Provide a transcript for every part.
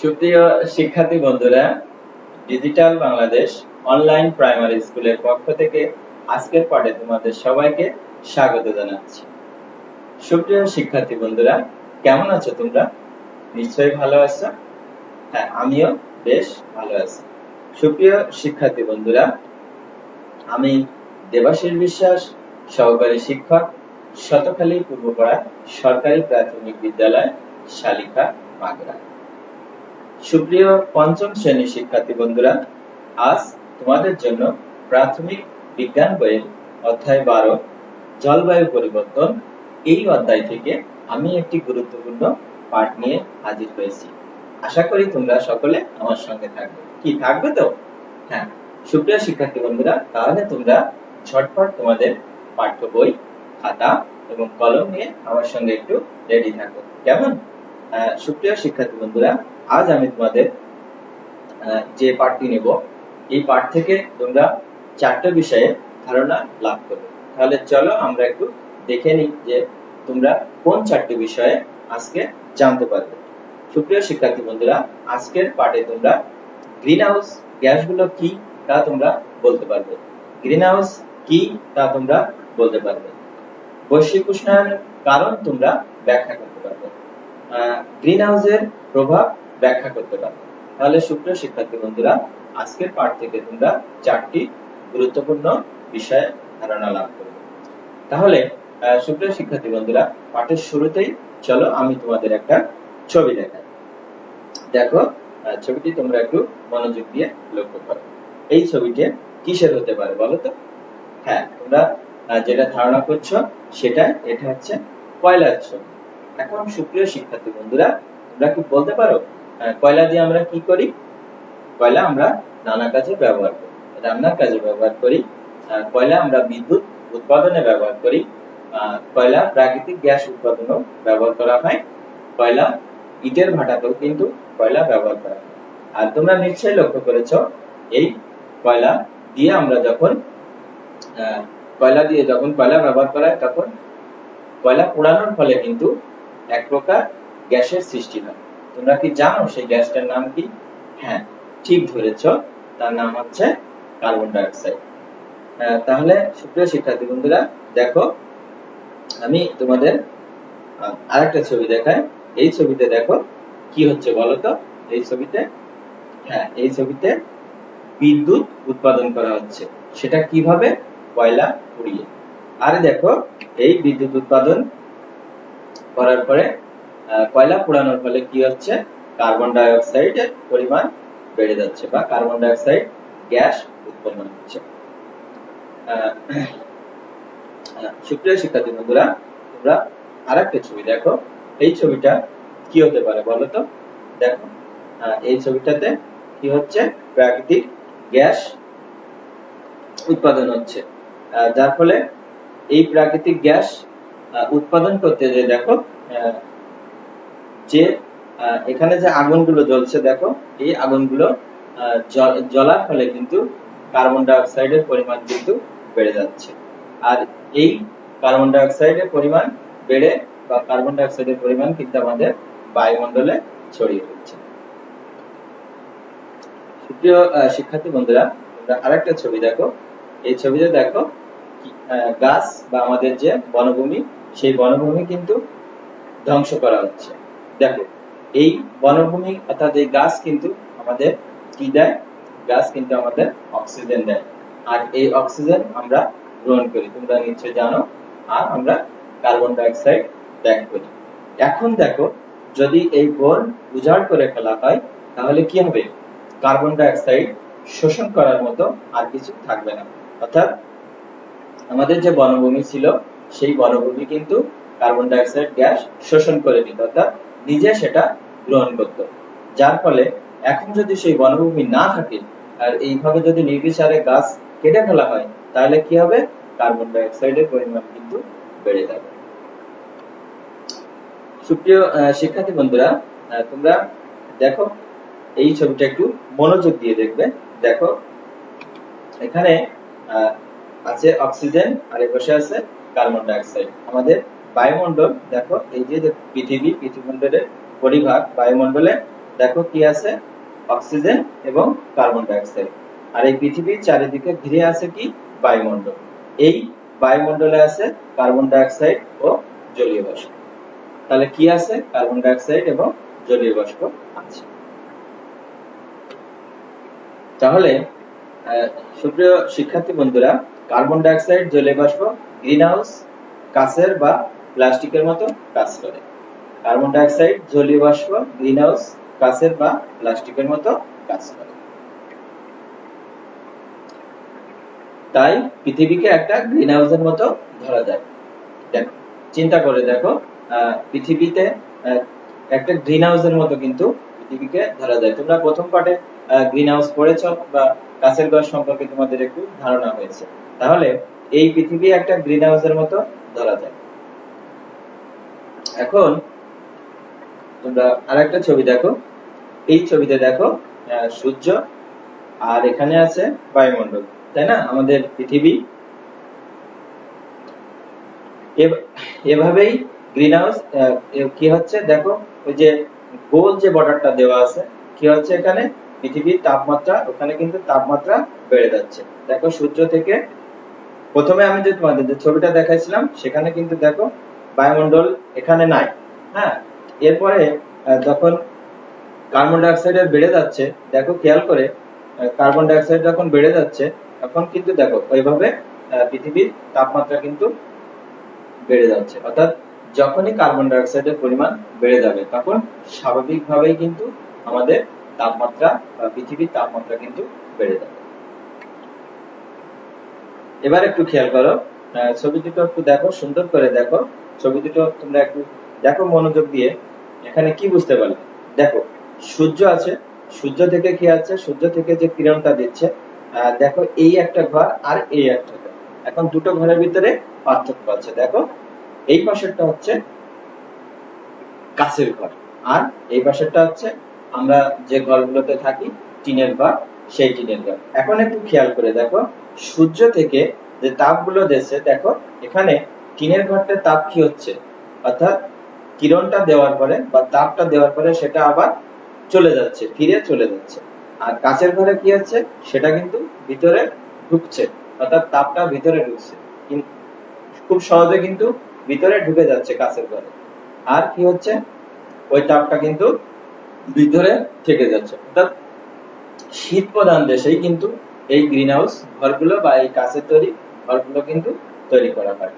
সুপ্রিয় শিক্ষার্থী বন্ধুরা ডিজিটাল বাংলাদেশ অনলাইন প্রাইমারি স্কুলের পক্ষ থেকে আজকের পাঠে তোমাদের সবাইকে স্বাগত জানাচ্ছি। সুপ্রিয় শিক্ষার্থী বন্ধুরা, কেমন আছো তোমরা? নিশ্চয়ই ভালো আছো? হ্যাঁ আমিও বেশ ভালো আছি। সুপ্রিয় শিক্ষার্থী বন্ধুরা, আমি দেবাশিস বিশ্বাস, সহকারী শিক্ষক, শতখালী পূর্বপাড়া সরকারি প্রাথমিক বিদ্যালয় শালিকা মাগরা সুপ্রিয় পঞ্চম শ্রেণির শিক্ষার্থী বন্ধুরা, আজ তোমাদের জন্য প্রাথমিক বিজ্ঞান বইয়ের অধ্যায় বারো, জলবায়ু পরিবর্তন, এই অধ্যায় থেকে আমি একটি গুরুত্বপূর্ণ পাঠ নিয়ে হাজির হয়েছি। আশা করি তোমরা সকলে আমার সঙ্গে থাকবে। কি, থাকবে তো? হ্যাঁ সুপ্রিয় শিক্ষার্থী বন্ধুরা, তাহলে তোমরা ঝটপট তোমাদের পাঠ্য বই, খাতা এবং কলম নিয়ে আমার সঙ্গে একটু রেডি থাকো। কেমন? সুপ্রিয় শিক্ষার্থী বন্ধুরা আজ আমি তোমাদের যে পাঠটি নেব, এই পাঠ থেকে তোমরা চারটে বিষয়ে ধারণা লাভ করবে। তাহলে চলো আমরা একটু দেখে নিই যে তোমরা কোন চারটি বিষয়ে আজকে জানতে পারবে। সুপ্রিয় শিক্ষার্থী বন্ধুরা, আজকের পাঠে তোমরা গ্রিন হাউস গ্যাসগুলো কি তা তোমরা বলতে পারবে। গ্রিন হাউস কি তা তোমরা বলতে পারবে। বৈশ্বিক উষ্ণায়নের কারণ তোমরা ব্যাখ্যা করতে পারবে। গ্রিন হাউসের প্রভাব ব্যাখ্যা করতে পারবে। তাহলে সুপ্রিয় শিক্ষার্থী বন্ধুরা, আজকের পাঠ থেকে তোমরা চারটি গুরুত্বপূর্ণ বিষয়ে ধারণা লাভ করবে। তাহলে সুপ্রিয় শিক্ষার্থী বন্ধুরা, পাঠের শুরুতেই চলো আমি তোমাদের একটা ছবি দেখাই। দেখো ছবিটি তোমরা একটু মনোযোগ দিয়ে লক্ষ্য করো। এই ছবিটি কিসের হতে পারে বলো তো? হ্যাঁ তোমরা যেটা ধারণা করছ সেটা এটা হচ্ছে কয়লার ছবি। এখন সুপ্রিয় শিক্ষার্থী বন্ধুরা, তোমরা কি বলতে পারো কয়লা দিয়ে আমরা কি করি? কয়লা আমরা নানা কাজে ব্যবহার করি। রান্নার কাজে ব্যবহার করি কয়লা আমরা বিদ্যুৎ উৎপাদনে ব্যবহার করি কয়লা প্রাকৃতিক গ্যাস উৎপাদনেও ব্যবহার করা হয়, কয়লা ইটের ভাটাতেও কিন্তু কয়লা ব্যবহার করা হয়। আর তোমরা নিশ্চয়ই লক্ষ্য করেছ, এই কয়লা দিয়ে আমরা যখন কয়লা দিয়ে যখন কয়লা ব্যবহার করা হয়, তখন কয়লা পোড়ানোর ফলে কিন্তু এক প্রকার গ্যাসের সৃষ্টি হয়। তোমরা কি জানো সেই গ্যাসটার নাম কি? হ্যাঁ ঠিক ধরেছ। তার নাম হচ্ছে কার্বন ডাইঅক্সাইড। তাহলে সুপ্রিয় শিক্ষার্থী বন্ধুরা, দেখো, আমি তোমাদের আরেকটা ছবি দেখাই। এই ছবিতে দেখো, কি হচ্ছে বলো তো এই ছবিতে হ্যাঁ এই ছবিতে বিদ্যুৎ উৎপাদন করা হচ্ছে। সেটা কীভাবে? কয়লা পুড়িয়ে। আর দেখো, এই বিদ্যুৎ উৎপাদন করার পরে কয়লা পোড়ানোর ফলে কি হচ্ছে? কার্বন ডাই অক্সাইডের পরিমাণ বেড়ে যাচ্ছে বা কার্বন ডাই অক্সাইড গ্যাস উৎপন্ন হচ্ছে। সুপ্রিয় শিক্ষার্থী বন্ধুরা, তোমরা আরেকটা ছবি দেখো। এই ছবিটা কি হতে পারে বলো তো? দেখো এই ছবিটাতে কি হচ্ছে? প্রাকৃতিক গ্যাস উৎপাদন হচ্ছে। যার ফলে এই প্রাকৃতিক গ্যাস উৎপাদন করতে যে দেখো যে এখানে যে আগুনগুলো জ্বলছে, দেখো, এই আগুনগুলো জ্বলার ফলে কিন্তু কার্বন ডাইঅক্সাইডের পরিমাণ কিন্তু বেড়ে যাচ্ছে। আর এই কার্বন ডাইঅক্সাইডের পরিমাণ বেড়ে বা কার্বন ডাইঅক্সাইডের পরিমাণ কিন্তু আমাদের বায়ুমণ্ডলে ছড়িয়ে পড়ছে। সুপ্রিয় শিক্ষার্থী বন্ধুরা, তোমরা আরেকটা ছবি দেখো। এই ছবিতে দেখো গাছ বা আমাদের যে বনভূমি, সেই বনভূমি কিন্তু ধ্বংস করা হচ্ছে। দেখো, এই বনভূমি অর্থাৎ এই গাছ কিন্তু আমাদের কি দেয়? গাছ কিন্তু আমাদের অক্সিজেন দেয়। আর এই অক্সিজেন আমরা গ্রহণ করি। তোমরা নিশ্চয় জানো। আর আমরা কার্বন ডাইঅক্সাইড ত্যাগ করি। এখন দেখো, যদি এই বন উজাড় করে ফেলা হয়, তাহলে কি হবে? কার্বন ডাইঅক্সাইড শোষণ করার মতো আর কিছু থাকবে না। অর্থাৎ আমাদের যে বনভূমি ছিল, সেই বনভূমি কিন্তু কার্বন ডাইঅক্সাইড গ্যাস শোষণ করে নিত। অর্থাৎ নিজে সেটা গ্রহণ করত। যার ফলে এখন যদি সেই বনভূমি না থাকে, আর এইভাবে যদি নির্বিচারে গাছ কেটে ফেলা হয়, তাহলে কি হবে? কার্বন ডাইঅক্সাইডের পরিমাণ কিন্তু বেড়ে যাবে। সুপ্রিয় শিক্ষার্থী বন্ধুরা তোমরা দেখো, এই ছবিটা একটু মনোযোগ দিয়ে দেখবে। দেখো, এখানে আছে অক্সিজেন আর এ পাশে আছে কার্বন ডাইঅক্সাইড। আমাদের বায়ুমণ্ডল, দেখো, এই যে পৃথিবী, পৃথিবীমণ্ডলের পরিভাগ, বায়ুমণ্ডলে, দেখো কি আছে? অক্সিজেন এবং কার্বন ডাইঅক্সাইড। আর এই পৃথিবীর চারিদিকে ঘিরে আছে কি? বায়ুমণ্ডল। এই বায়ুমণ্ডলে আছে কার্বন ডাইঅক্সাইড ও জলীয় বাষ্প। তাহলে কি আছে? কার্বন ডাইঅক্সাইড এবং জলীয় বাষ্প আছে। তাহলে সুপ্রিয় শিক্ষার্থী বন্ধুরা, কার্বন ডাইঅক্সাইড, জলীয় বাষ্প গ্রিন হাউস কাঁচের বা প্লাস্টিকের মতো কাজ করে। কার্বন ডাইঅক্সাইড, জলীয় বাষ্প গ্রিন হাউস কাঁচের বা প্লাস্টিকের মতো কাজ করে। তাই পৃথিবীকে একটা গ্রিন হাউসের মতো ধরা যায়। দেখো, চিন্তা করে দেখো পৃথিবীতে একটা গ্রিন হাউসের মতো কিন্তু পৃথিবীকে ধরা যায়। তোমরা প্রথম পার্টে গ্রিন হাউস পড়েছো বা কাছের ঘর সম্পর্কে তোমাদের একটু ধারণা হয়েছে। তাহলে এই পৃথিবী একটা গ্রিন হাউসের মতো ধরা যায়। এখন তোমরা আরেকটা ছবি দেখো। এই ছবিতে দেখো সূর্য আর এখানে আছে বায়ুমণ্ডল, তাই না? আমাদের পৃথিবী। এভাবেই গ্রিন হাউস কি হচ্ছে? দেখো, ওই যে গোল যে বর্ডারটা দেওয়া আছে, কি হচ্ছে এখানে? পৃথিবীর তাপমাত্রা, ওখানে কিন্তু তাপমাত্রা বেড়ে যাচ্ছে। দেখো, সূর্য থেকে প্রথমে আমি যে তোমাদের যে ছবিটা দেখাইছিলাম, সেখানে কিন্তু দেখো বায়ুমণ্ডল এখানে নাই হ্যাঁ? এরপরে যখন কার্বন ডাইঅক্সাইড বেড়ে যাচ্ছে, দেখো খেয়াল করে কার্বন ডাইঅক্সাইড যখন বেড়ে যাচ্ছে, তখন কিন্তু দেখো ওইভাবে পৃথিবীর তাপমাত্রা কিন্তু বেড়ে যাচ্ছে। অর্থাৎ যখনই কার্বন ডাইঅক্সাইডের পরিমাণ বেড়ে যাবে, তখন স্বাভাবিকভাবেই কিন্তু আমাদের তাপমাত্রা বা পৃথিবীর তাপমাত্রা কিন্তু বেড়ে যাবে। এবার একটু খেয়াল করো ছবি দুটো একটু দেখো, সুন্দর করে দেখো। ছবি দুটো তোমরা একটু দেখো মনোযোগ দিয়ে, এখানে কি বুঝতে পারলে? দেখো, সূর্য আছে। সূর্য থেকে কি আছে? সূর্য থেকে যে কিরণটা দিচ্ছে দেখো এই একটা ঘর আর এই একটা ঘর। এখন দুটো ঘরের ভিতরে পার্থক্য আছে। দেখো, এই পাশেরটা হচ্ছে কাছের ঘর আর এই পাশেরটা হচ্ছে আমরা যে ঘরগুলোতে থাকি, টিনের ঘর, সেই টিনের ঘর। এখন একটু খেয়াল করে দেখো, সূর্য থেকে যে তাপগুলো দিচ্ছে দেখো, এখানে টিনের ঘরটার তাপ কি হচ্ছে? অর্থাৎ কিরণটা দেওয়ার পরে বা তাপটা দেওয়ার পরে সেটা আবার চলে যাচ্ছে, ফিরে চলে যাচ্ছে। আর কাছের ঘরে কি হচ্ছে? সেটা কিন্তু ভিতরে ঢুকছে, অর্থাৎ তাপটা ভিতরে ঢুকছে। খুব সহজে কিন্তু ভিতরে ঢুকে যাচ্ছে কাছের ঘরে। আর কি হচ্ছে? ওই তাপটা কিন্তু ভিতরে থেকে যাচ্ছে। অর্থাৎ শীত প্রধান দেশেই কিন্তু এই গ্রিন হাউস ঘরগুলো বা এই কাঁচের তৈরি ঘরগুলো কিন্তু তৈরি করা হয়।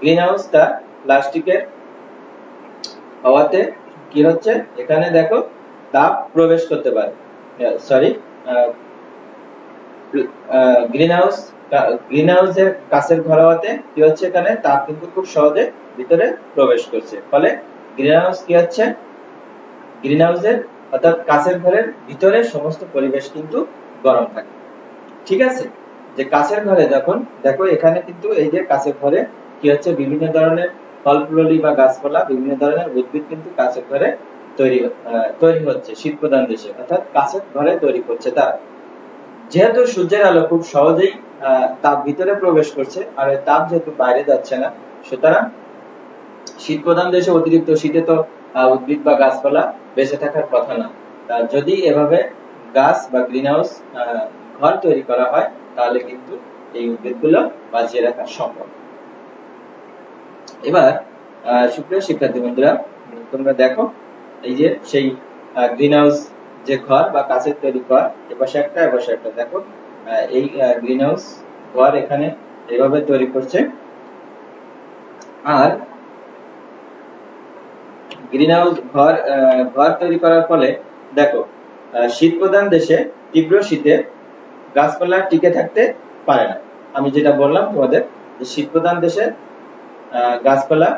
গ্রিন হাউসটা প্লাস্টিকের হওয়াতে কি হচ্ছে? এখানে দেখো তাপ প্রবেশ করতে পারে। সরি গ্রিন হাউস গ্রিন হাউসের কাছের ঘর হওয়াতে কি হচ্ছে এখানে? তাপ কিন্তু খুব সহজে ভিতরে প্রবেশ করছে। ফলে গ্রিন হাউস কি হচ্ছে? গ্রিন হাউসের অর্থাৎ কাছের ঘরের ভিতরে সমস্ত পরিবেশ কিন্তু গরম থাকে। ঠিক আছে? যে কাছের ঘরে যখন, দেখো এখানে কিন্তু এই যে কাছের ঘরে কি হচ্ছে? বিভিন্ন ধরনের ফল ফুললি বা গাছপালা, বিভিন্ন ধরনের উদ্ভিদ কিন্তু কাছের ঘরে তৈরি তৈরি হচ্ছে, শীত প্রধান দেশে, অর্থাৎ কাছের ঘরে তৈরি করছে তারা। যেহেতু সূর্যের আলো খুব সহজেই তাপ ভিতরে প্রবেশ করছে, আর তাপ যেহেতু বাইরে যাচ্ছে না, সুতরাং শীত প্রধান দেশে অতিরিক্ত শীতে তো উদ্ভিদ বা গাছপালা বেঁচে থাকার কথা না। যদি এভাবে গাছ বা গ্রিন হাউস ঘর তৈরি করা হয় তাহলে কিন্তু এই উদ্ভিদগুলো বাঁচিয়ে রাখা সম্ভব। এবার সুপ্রিয় শিক্ষার্থী বন্ধুরা, তোমরা দেখো, এই যে সেই গ্রিন হাউস যে ঘর বা কাছের তৈরি ঘর এপাশে একটা এপাশে একটা, দেখো এই গ্রিন হাউস ঘর এখানে এভাবে তৈরি করছে। আর গ্রিন হাউস ঘর ঘর তৈরি করার ফলে, দেখো শীত প্রধান দেশে তীব্র শীতে গাছপালা টিকে থাকতে পারে না। আমি যেটা বললাম তোমাদের শীত প্রধান দেশে গাছপালা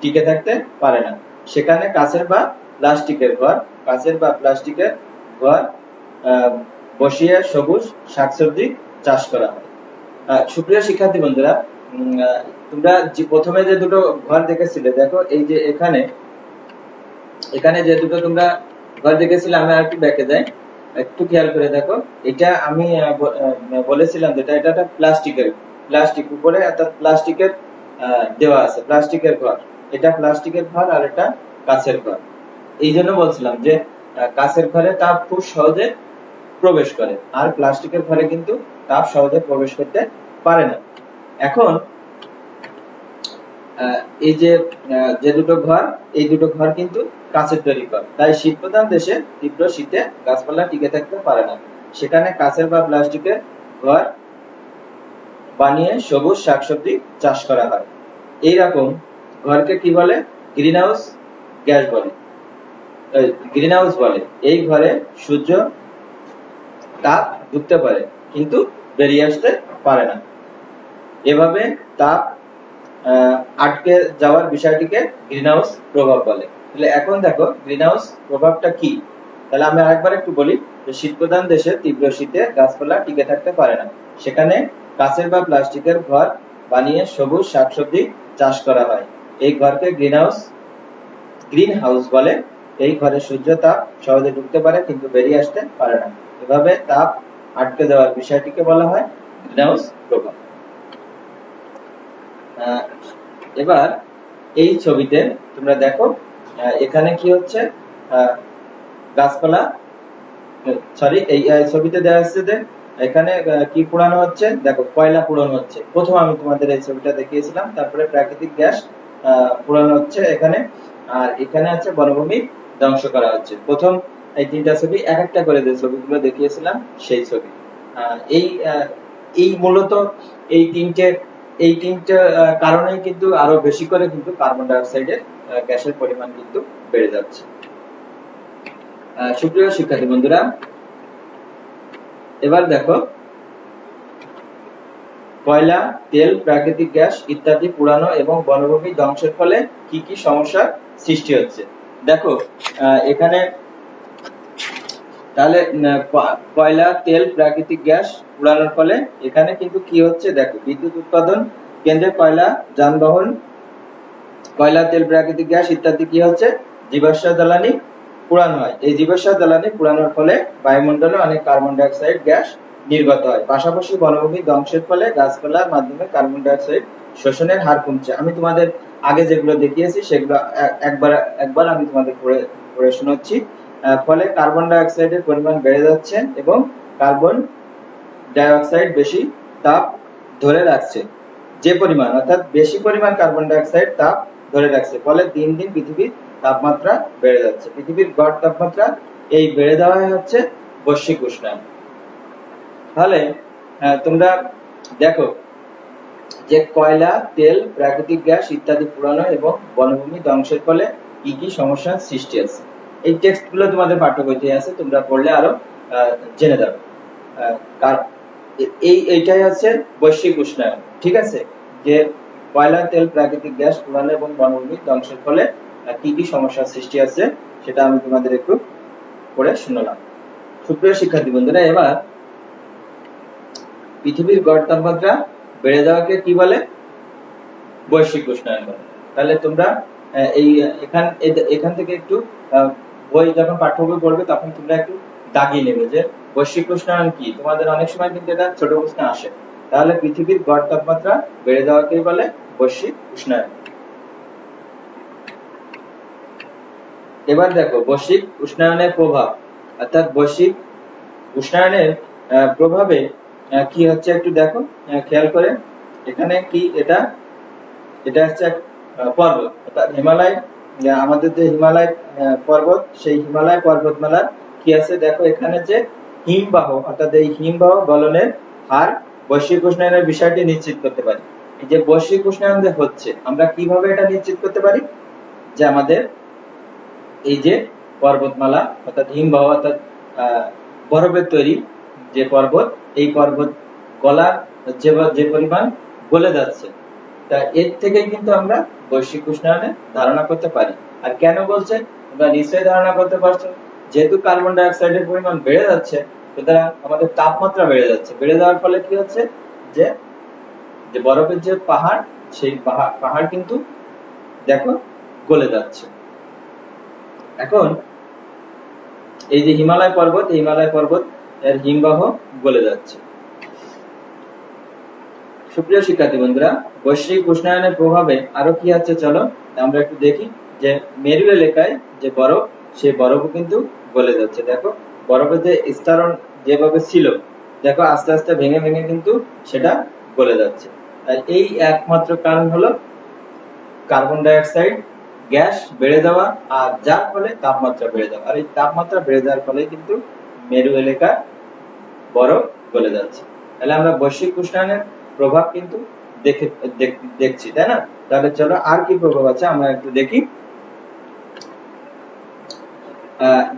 টিকে থাকতে পারে না। সেখানে কাঁচের বা প্লাস্টিকের ঘর, কাঁচের বা প্লাস্টিকের ঘর বসিয়ে সবুজ শাকসবজি চাষ করা হয়। সুপ্রিয় শিক্ষার্থী বন্ধুরা তোমরা প্রথমে যে দুটো ঘর দেখেছিলে, দেখো এই যে এখানে এখানে যে দুটো তোমরা ঘর দেখেছিলে আমি আর একটু ব্যাকে যাই। একটু খেয়াল করে দেখো। এটা আমি বলেছিলাম যেটা, এটা একটা প্লাস্টিকের, প্লাস্টিক উপরে অর্থাৎ প্লাস্টিকের দেওয়া আছে, প্লাস্টিকের ঘর। এটা প্লাস্টিকের ঘর আর এটা কাছের ঘর। এই জন্য বলছিলাম যে কাঁচের ঘরে তাপ খুব সহজে প্রবেশ করে। আর প্লাস্টিকের ঘরে কিন্তু তাপ সহজে প্রবেশ করতে পারে না। এখন এই যে যে দুটো ঘর, এই দুটো ঘর কিন্তু কাঁচের তৈরি ঘর। তাই শীত প্রধান দেশে তীব্র শীতে গাছপালা টিকে থাকতে পারে না। সেখানে কাঁচের বা প্লাস্টিকের ঘর বানিয়ে সবুজ শাকসবজি চাষ করা হয়। এইরকম ঘরকে কি বলে? গ্রিন হাউস গ্যাস বলে। গ্রিন হাউস বলে। এই ঘরে সূর্য তাপ ঢুকতে পারে, কিন্তু বেরিয়ে আসতে পারে না। এভাবে তাপ আটকে যাওয়ার বিষয়টিকে গ্রিন হাউস প্রভাব বলে। তাহলে এখন দেখো গ্রিন হাউস প্রভাবটা কি? তাহলে আমি আরেকবার একটু বলি যে শীত প্রধান দেশে তীব্র শীতে গাছপালা টিকে থাকতে পারে না। সেখানে কাঁচের বা প্লাস্টিকের ঘর বানিয়ে সবুজ শাকসবজি চাষ করা হয়। এই ঘরকে গ্রিন হাউস গ্রিন হাউস বলে। এই ঘরে সূর্য তাপ সহজে ঢুকতে পারে কিন্তু বেরিয়ে আসতে পারে না। এভাবে তাপ আটকে দেওয়ার বিষয়টিকে বলা হয় গ্রিন হাউস প্রভাব এবার এই ছবিতে তোমরা দেখো এখানে কি হচ্ছে? গাছপালা সরি এই ছবিতে দেখা যাচ্ছে যে এখানে কি পোড়ানো হচ্ছে? দেখো, কয়লা পোড়ানো হচ্ছে। প্রথম আমি তোমাদের এই ছবিটা দেখিয়েছিলাম, তারপরে প্রাকৃতিক গ্যাস পোড়ানো হচ্ছে এখানে। আর এখানে আছে বনভূমি ধ্বংস করা হচ্ছে। প্রথম এই তিনটা ছবি, এক একটা করে যে ছবিগুলো দেখিয়েছিলাম, সেই ছবি। এই এই মূলত এই তিনটে এই তিনটে কারণে কিন্তু আরও বেশি করে কিন্তু কার্বন ডাই অক্সাইডের গ্যাসের পরিমাণ কিন্তু বেড়ে যাচ্ছে। সুপ্রিয় শিক্ষার্থী বন্ধুরা, এবার দেখো, কয়লা, তেল, প্রাকৃতিক গ্যাস ইত্যাদি পুরানো এবং বনভূমি ধ্বংসের ফলে কি কি সমস্যার সৃষ্টি হচ্ছে? দেখো এখানে তাহলে কয়লা, তেল, প্রাকৃতিক গ্যাস পুরানোর ফলে এখানে কিন্তু কি হচ্ছে? দেখো, বিদ্যুৎ উৎপাদন, কেন্দ্রে কয়লা, যানবাহন, কয়লা, তেল, প্রাকৃতিক গ্যাস ইত্যাদি কি হচ্ছে? জীবাশ্ম জ্বালানি পুরানো হয়। এই জীবাশ্ম জ্বালানি পুরানোর ফলে বায়ুমণ্ডলে অনেক কার্বন ডাই অক্সাইড গ্যাস নির্গত হয়। পাশাপাশি বনভূমি ধ্বংসের ফলে গাছপালার মাধ্যমে কার্বন ডাই অক্সাইড শোষণের হার কমছে। আমি তোমাদের আগে যেগুলো দেখিয়েছি, সেগুলো একবার একবার আমি তোমাদের পড়ে পড়ে শোনাচ্ছি। ফলে কার্বন ডাই অক্সাইডের পরিমাণ বেড়ে যাচ্ছে এবং কার্বন ডাই অক্সাইড বেশি তাপ ধরে রাখছে। যে পরিমাণ অর্থাৎ বেশি পরিমাণ কার্বন ডাই অক্সাইড তাপ ধরে রাখছে ফলে দিন দিন পৃথিবীর তাপমাত্রা বেড়ে যাচ্ছে। পৃথিবীর গড় তাপমাত্রা এই বেড়ে দেওয়াই হচ্ছে বৈশ্বিক উষ্ণায়ন। আহ, তোমরা দেখো যে কয়লা তেল প্রাকৃতিক গ্যাস ইত্যাদি পুরানো এবং বনভূমি ধ্বংসের ফলে কি কি সমস্যার সৃষ্টি আছে। এই টেক্সটগুলো তোমাদের পাঠ্যবইতে আছে, তোমরা পড়লে আরও জেনে যাবে। এই, এইটাই হচ্ছে বৈশ্বিক উষ্ণায়ন, ঠিক আছে? যে কয়লা, তেল, প্রাকৃতিক গ্যাস পুরানো এবং বনভূমি ধ্বংসের ফলে কি কি সমস্যার সৃষ্টি আছে, সেটা আমি তোমাদের একটু পড়ে শুনলাম। সুপ্রিয় শিক্ষার্থী বন্ধুরা, এবার পৃথিবীর গড় তাপমাত্রা বেড়ে যাওয়াকে কি বলে? বৈশ্বিক উষ্ণায়ন বলে। তাহলে তোমরা এই, এখান এখান থেকে একটু বই যখন পাঠ্য বই পড়বে, তখন তোমরা একটু দাগিয়ে নেবে যে বৈশ্বিক উষ্ণায়ন কি। তোমাদের অনেক সময় কিন্তু এটা ছোট প্রশ্ন আসে। তাহলে পৃথিবীর গড় তাপমাত্রা বেড়ে যাওয়াকেই বলে বৈশ্বিক উষ্ণায়ন এবার দেখো, বৈশ্বিক উষ্ণায়নের প্রভাব। অর্থাৎ বৈশ্বিক উষ্ণায়নের প্রভাবে কি হচ্ছে একটু দেখো খেয়াল করে। এখানে কি এটা এটা হচ্ছে পর্বত। অর্থাৎ হিমালয় আমাদের যে হিমালয় পর্বত, সেই হিমালয় পর্বতমালার কি আছে? দেখো এখানে যে হিমবাহ, অর্থাৎ এই হিমবাহ গলনের হার বৈশ্বিক উষ্ণায়নের বিষয়টি নিশ্চিত করতে পারি। যে বৈশ্বিক উষ্ণায়ন যে হচ্ছে, আমরা কীভাবে এটা নিশ্চিত করতে পারি? যে আমাদের এই যে পর্বতমালা, অর্থাৎ হিমবাহ, অর্থাৎ বরফের তৈরি যে পর্বত, এই পর্বত গলার যে যে পরিমাণ গলে যাচ্ছে তা এর থেকে কিন্তু আমরা বৈশ্বিক উষ্ণায়নের ধারণা করতে পারি। আর কেন বলছে? তোমরা নিশ্চয়ই ধারণা করতে পারছ। যেহেতু কার্বন ডাই অক্সাইডের পরিমাণ বেড়ে যাচ্ছে, সুতরাং আমাদের তাপমাত্রা বেড়ে যাচ্ছে। বেড়ে যাওয়ার ফলে কি হচ্ছে? যে যে বরফের যে পাহাড়, সেই পাহাড় পাহাড় কিন্তু দেখো গলে যাচ্ছে। এখন এই যে হিমালয় পর্বত হিমালয় পর্বত এর হিমবাহ গলে যাচ্ছে। সুপ্রিয় শিক্ষার্থী বন্ধুরা বৈশ্বিক উষ্ণায়নের প্রভাবে আরও কি আছে চলো আমরা একটু দেখি। যে মেরু এলাকায় যে বরফ, সেই বরফও কিন্তু গলে যাচ্ছে। দেখো, বরফের যে স্তরণ যেভাবে ছিল, দেখো আস্তে আস্তে ভেঙে ভেঙে কিন্তু সেটা গলে যাচ্ছে। আর এই একমাত্র কারণ হলো কার্বন ডাই অক্সাইড গ্যাস বেড়ে যাওয়া, আর যার ফলে তাপমাত্রা বেড়ে যাওয়া। আর এই তাপমাত্রা বেড়ে যাওয়ার ফলে কিন্তু মেরু এলাকা বরফ গলে যাচ্ছে। তাহলে আমরা বৈশ্বিক উষ্ণায়নের প্রভাব কিন্তু দেখে দেখছি, তাই না? তাহলে চলো আর কি প্রভাব আছে, আমরা একটু দেখি।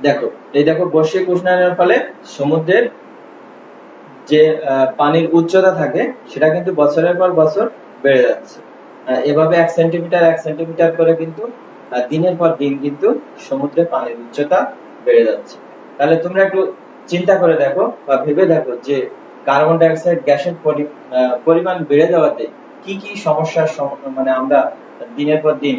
দেখো, এই দেখো বৈশ্বিক উষ্ণায়নের ফলে সমুদ্রের যে পানির উচ্চতা থাকে, সেটা কিন্তু বছরের পর বছর বেড়ে যাচ্ছে। এভাবে এক সেন্টিমিটার এক সেন্টিমিটার করে কিন্তু দিনের পর দিন কিন্তু সমুদ্রে পানির উচ্চতা বেড়ে যাচ্ছে। তাহলে তোমরা একটু চিন্তা করে দেখো বা ভেবে দেখো যে কার্বন ডাই অক্সাইড গ্যাসের পরিমাণ বেড়ে যাওয়াতে কি কি সমস্যার মানে আমরা দিনের পর দিন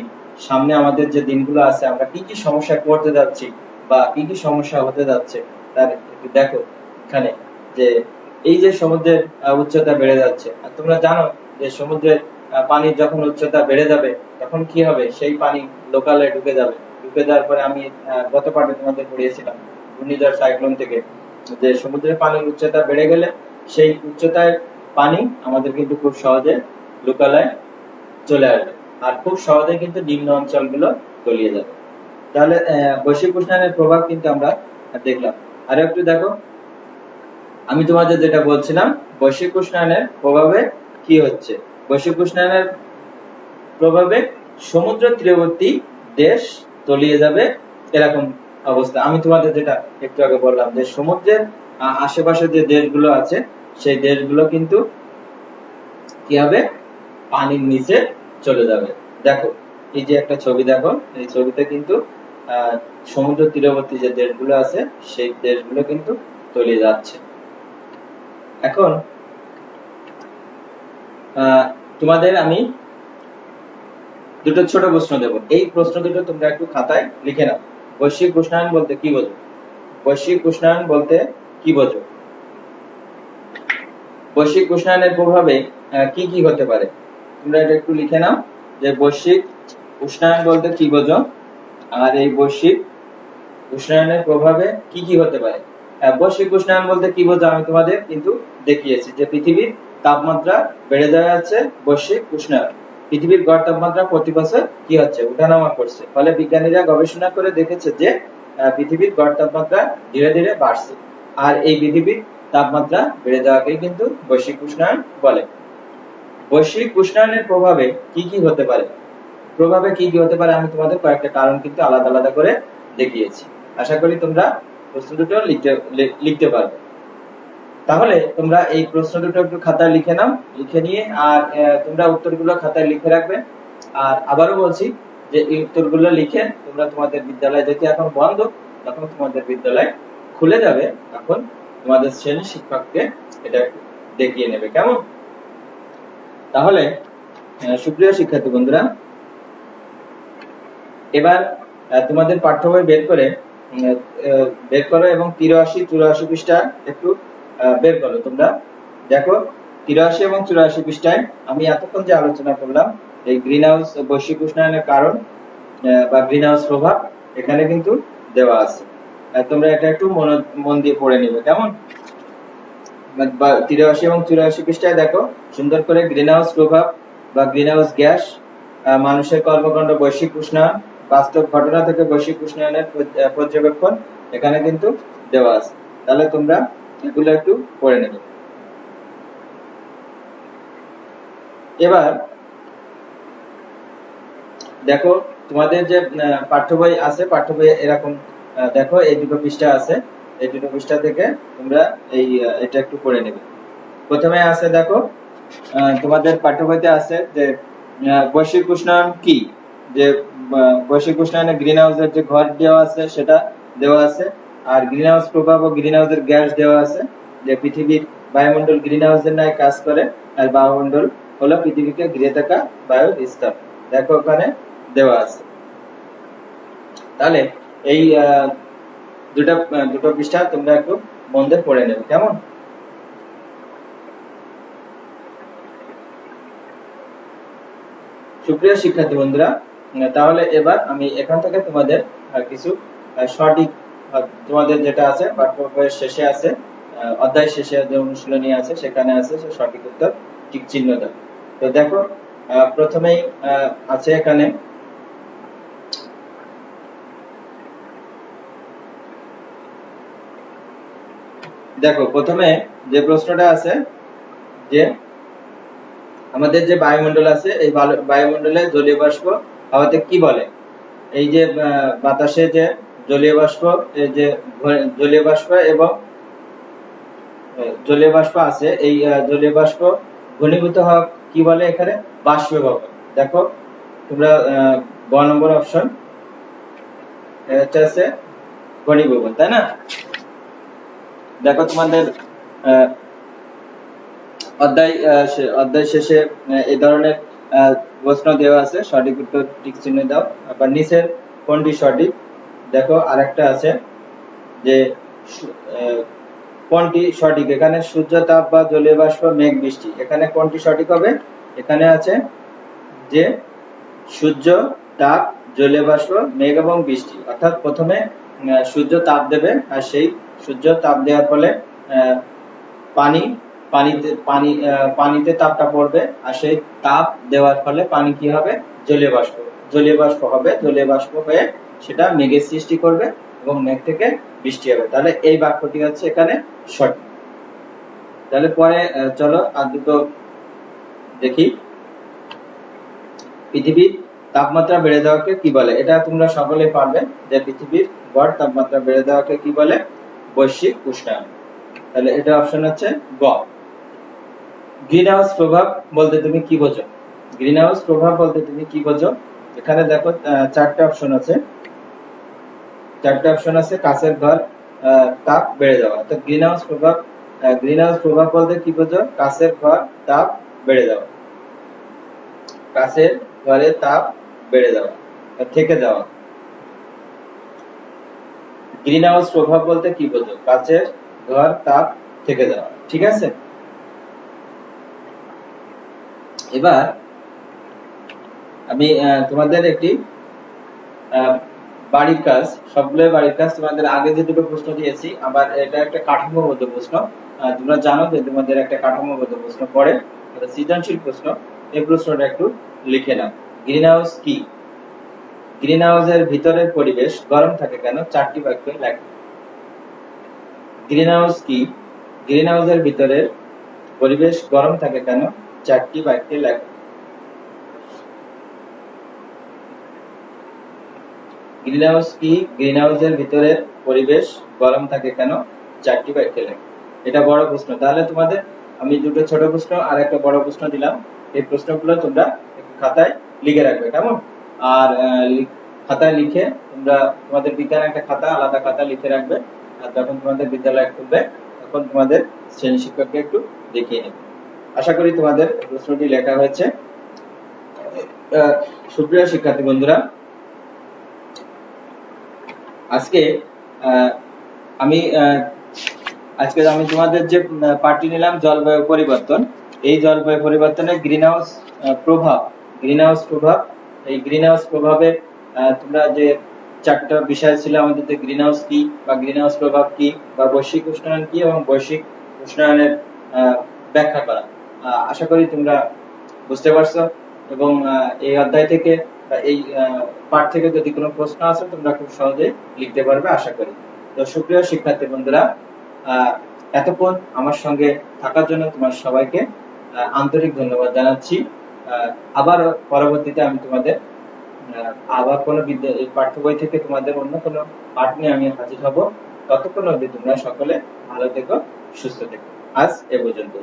সামনে আমাদের যে দিনগুলো আছে, আমরা কি কি সমস্যা করতে যাচ্ছি বা কি কি সমস্যা হতে যাচ্ছে, তার একটু দেখো এখানে যে এই যে সমুদ্রের উচ্চতা বেড়ে যাচ্ছে। আর তোমরা জানো যে সমুদ্রের পানির যখন উচ্চতা বেড়ে যাবে, তখন কি হবে? সেই পানি লোকালে ঢুকে যাবে। ঢুকে যাওয়ার পরে আমি গত পাঠে তোমাদের পড়িয়েছিলাম, ঘূর্ণিঝড় সাইক্লোন থেকে, যে সমুদ্রের পানির উচ্চতা বেড়ে গেলে সেই উচ্চতায় পানি আমাদের কিন্তু খুব সহজে লোকালয়ে চলে আসবে। আর খুব সহজে কিন্তু নিম্ন অঞ্চলগুলো তলিয়ে যাবে। তাহলে বৈশ্বিক উষ্ণায়নের প্রভাব কিন্তু আমরা দেখলাম। আর একটু দেখো, আমি তোমাদের যেটা বলছিলাম, বৈশ্বিক উষ্ণায়নের প্রভাবে কি হচ্ছে? বৈশ্বিক উষ্ণায়নের প্রভাবে সমুদ্র তীরবর্তী দেশ তলিয়ে যাবে এরকম অবস্থা। আমি তোমাদের যেটা একটু আগে বললাম যে সমুদ্রের আশেপাশে যে দেশগুলো আছে, সেই দেশগুলো কিন্তু কি হবে পানির নিচে চলে যাবে? দেখো, এই যে একটা ছবি দেখো, এই ছবিতে কিন্তু সমুদ্র তীরবর্তী যে দেশগুলো আছে, সেই দেশগুলো কিন্তু তলিয়ে যাচ্ছে। এখন তোমাদের আমি দুটো ছোট প্রশ্ন দেব। এই প্রশ্ন দুটো তোমরা একটু খাতায় লিখে নাও। বৈশ্বিক উষ্ণায়ন বলতে কি বোঝো? বৈশ্বিক উষ্ণায়ন বলতে কি বোঝো? বৈশ্বিক উষ্ণায়নের প্রভাবে কি কি হতে পারে? তোমরা এটা একটু লিখে নাও যে বৈশ্বিক উষ্ণায়ন বলতে কি বোঝো? আর এই বৈশ্বিক উষ্ণায়নের প্রভাবে কি কি হতে পারে? বৈশ্বিক উষ্ণায়ন বলতে কি বোঝো আমি তোমাদের কিন্তু দেখিয়েছি যে পৃথিবীর তাপমাত্রা বেড়ে যাচ্ছে বৈশ্বিক উষ্ণায়ন। পৃথিবীর গড় তাপমাত্রা প্রতি বছর কি হচ্ছে? উঠানামা করছে। ফলে বিজ্ঞানীরা গবেষণা করে দেখেছে যে পৃথিবীর গড় তাপমাত্রা ধীরে ধীরে বাড়ছে। আর এই পৃথিবীর তাপমাত্রা বেড়ে যাওয়াকেই কিন্তু বৈশ্বিক উষ্ণায়ন বলে। বৈশ্বিক উষ্ণায়নের প্রভাবে কি কি হতে পারে? প্রভাবে কি কি হতে পারে আমি তোমাদের কয়েকটা কারণ কিন্তু আলাদা আলাদা করে দেখিয়েছি। আশা করি তোমরা প্রশ্ন দুটো লিখতে লিখতে পারবে। তাহলে তোমরা এই প্রশ্ন দুটো একটু খাতায় লিখে নাও, লিখে নিয়ে আর তোমরা উত্তরগুলো খাতায় লিখে রাখবে। আর আবারও বলছি যে এই উত্তরগুলো লিখে তোমরা তোমাদের বিদ্যালয়, যেহেতু এখন বন্ধ, তখন তোমাদের বিদ্যালয় খুলে যাবে, তখন তোমাদের শ্রেণি শিক্ষককে এটা দেখিয়ে নেবে। কেমন? তাহলে সুপ্রিয় শিক্ষার্থী বন্ধুরা, এবার তোমাদের পাঠ্য বই বের করে বের করো এবং তিরাশি, চুরাশি পৃষ্ঠা একটু বের করো। তোমরা দেখো, তিরাশি এবং চুরাশি পৃষ্ঠায় আমি এতক্ষণ যে আলোচনা করলাম, এই গ্রিন হাউস বৈশ্বিক উষ্ণায়নের কারণ বা গ্রিন হাউস প্রভাব, এখানে কিন্তু দেওয়া আছে। তোমরা এটা একটু মনো- মন দিয়ে পড়ে নিবে, কেমন? তিরাশি এবং চুরাশি পৃষ্ঠায় দেখো, সুন্দর করে গ্রিন হাউস প্রভাব বা গ্রিন হাউস গ্যাস মানুষের কর্মকাণ্ড, বৈশ্বিক উষ্ণায়ন, বাস্তব ঘটনা থেকে বৈশ্বিক উষ্ণায়নের পর্যবেক্ষণ এখানে কিন্তু দেওয়া আছে। তাহলে তোমরা এগুলো একটু পড়ে নেবে। এবার দেখো, তোমাদের যে পাঠ্য বই আছে, পাঠ্য বই এরকম দেখো, এই দুটো পৃষ্ঠা আছে। এই দুটো পৃষ্ঠা থেকে তোমরা এই এটা একটু পড়ে নেবে। প্রথমে আছে, দেখো তোমাদের পাঠ্য বইতে আছে যে বৈশ্বিক উষ্ণায়ন কি? যে বৈশ্বিক উষ্ণায়নে গ্রিন হাউসের যে ঘর দেওয়া আছে, সেটা দেওয়া আছে। আর গ্রিন হাউস প্রভাব ও গ্রিন হাউসের গ্যাস দেওয়া আছে, যে পৃথিবীর বায়ুমণ্ডল গ্রিন হাউসের ন্যায় কাজ করে, আর বায়ুমণ্ডল হলো পৃথিবীকে ঘিরে থাকা বায়ুর স্তর। দেখো, ওখানে দেওয়া আছে। তাহলে এই দুটো দুটো পৃষ্ঠা তোমরা একটু দিয়ে পড়ে নেবে, কেমন? সুপ্রিয় শিক্ষার্থী বন্ধুরা তাহলে এবার আমি এখান থেকে তোমাদের কিছু সঠিক তোমাদের যেটা আছে পাঠ্য বইয়ের শেষে আছে অধ্যায় শেষে যে অনুশীলনী আছে, সেখানে আছে সে সঠিক উত্তর টিক চিহ্ন দাও তো দেখো প্রথমেই আছে এখানে দেখো, প্রথমে যে প্রশ্নটা আছে যে আমাদের যে বায়ুমণ্ডল আছে, এই বায়ুমণ্ডলে জলীয় বাষ্প হাওয়াতে কি বলে? এই যে বাতাসে যে জলীয় বাষ্প, এই যে জলীয় বাষ্প এবং জলীয় বাষ্প আছে, এই জলীয় বাষ্প ঘনীভূত হওয়া কি বলে এখানে? বাষ্পীভবন। দেখো, তোমরা গ নম্বর অপশন এটা আছে ঘনীভবন, তাই না? দেখো তোমাদের অধ্যায় অধ্যায় শেষে এই ধরনের প্রশ্ন দেওয়া আছে। সঠিক উত্তর টিক চিহ্ন দাও। আবার নিচের কোনটি সঠিক? দেখো আরেকটা আছে যে কোনটি সঠিক? এখানে সূর্য, তাপ বা জলীয় বাষ্প, মেঘ, বৃষ্টি। এখানে কোনটি সঠিক হবে? এখানে আছে যে, সূর্য, তাপ, জলীয় বাষ্প, মেঘ এবং বৃষ্টি। অর্থাৎ প্রথমে সূর্য তাপ দেবে আর সেই সূর্য তাপ দেওয়ার ফলে পানি, পানিতে পানি পানিতে তাপটা পড়বে আর সেই তাপ দেওয়ার ফলে পানি কি হবে? জলীয় বাষ্প জলীয় বাষ্প হবে। জলীয় বাষ্প হয়ে সেটা মেঘের সৃষ্টি করবে এবং মেঘ থেকে বৃষ্টি হবে। তাহলে এই বাক্যটি হচ্ছে এখানে সঠিক। তাহলে পরে চলো আর দুটো দেখি। পৃথিবীর তাপমাত্রা বেড়ে দেওয়াকে কি বলে? এটা তোমরা সকলেই পারবে যে পৃথিবীর গড় তাপমাত্রা বেড়ে দেওয়াকে কি বলে? বৈশ্বিক উষ্ণায়ন। তাহলে এটা অপশন হচ্ছে গ। গ্রিন হাউস প্রভাব বলতে তুমি কি বোঝো? গ্রিন হাউস প্রভাব বলতে তুমি কি বোঝো? এখানে দেখো চারটে অপশন আছে। চারটে অপশন আছে, কাছের ঘর তাপ বেড়ে যাওয়া। তো গ্রিন হাউস প্রভাব গ্রিন হাউস প্রভাব বলতে কি বোঝো? কাছের ঘর, তাপ বেড়ে যাওয়া। কাছের ঘরে তাপ বেড়ে যাওয়া থেকে যাওয়া। গ্রিন হাউস প্রভাব বলতে কি বোঝো কাছের ঘর তাপ থেকে যাওয়া ঠিক আছে? এবার আমি তোমাদের একটি বাড়ির কাজ সবগুলো বাড়ির কাজ, তোমাদের আগে যে দুটো প্রশ্ন দিয়েছি আবার এটা একটা কাঠামোগত প্রশ্ন তোমরা জানো যে তোমাদের একটা কাঠামোগত প্রশ্ন পড়ে সৃজনশীল প্রশ্ন, এই প্রশ্নটা একটু লিখে নাও। গ্রিন হাউস কি? গ্রিন হাউসের ভিতরের পরিবেশ গরম থাকে কেন? চারটি বাক্যে লেখো। গ্রিন হাউস কি? গ্রিন হাউসের ভিতরের পরিবেশ গরম থাকে কেন? চারটি বাক্যে লেখো। গ্রিন হাউস কি? গ্রিন হাউসের ভিতরের পরিবেশ গরম থাকে কেন? চারটি বাক্যে লেখো। এটা বড় প্রশ্ন। তাহলে তোমাদের, আমি দুটো ছোট প্রশ্ন আর একটা বড় প্রশ্ন দিলাম। এই প্রশ্নগুলো তোমরা খাতায় লিখে রাখবে, কেমন? আর খাতায় লিখে তোমরা, তোমাদের বিজ্ঞান একটা খাতা, আলাদা খাতা লিখে রাখবে। আর যখন তোমাদের বিদ্যালয় খুলবে, তখন তোমাদের শ্রেণি শিক্ষককে একটু দেখিয়ে নেবে। আশা করি তোমাদের প্রশ্নটি লেখা হয়েছে। সুপ্রিয় শিক্ষার্থী বন্ধুরা, আজকে আমি আজকে আমি তোমাদের যে পার্টি নিলাম জলবায়ু পরিবর্তন, এই জলবায়ু পরিবর্তনের গ্রিন হাউস প্রভাব গ্রিন হাউস প্রভাব এই গ্রিন হাউস প্রভাবে তোমরা যে চারটা বিষয় ছিল আমাদের যে গ্রিন হাউস কি বা গ্রিন হাউস প্রভাব কি বা বৈশ্বিক উষ্ণায়ন কি এবং বৈশ্বিক উষ্ণায়নের ব্যাখ্যা করা। আশা করি তোমরা বুঝতে পারছ এবং এই অধ্যায় থেকে এই পাঠ থেকে যদি কোনো প্রশ্ন আসে, তোমরা খুব সহজে লিখতে পারবে, আশা করি। তো সুপ্রিয় শিক্ষার্থী বন্ধুরা এতক্ষণ আমার সঙ্গে থাকার জন্য তোমার সবাইকে আন্তরিক ধন্যবাদ জানাচ্ছি। আবার পরবর্তীতে আমি তোমাদের আবার কোনো বিদ্যা পাঠ্য বই থেকে তোমাদের অন্য কোনো পাঠ নিয়ে আমি হাজির হব। ততক্ষণ অবধি তোমরা সকলে ভালো থেকো, সুস্থ থেকো। আজ এ পর্যন্ত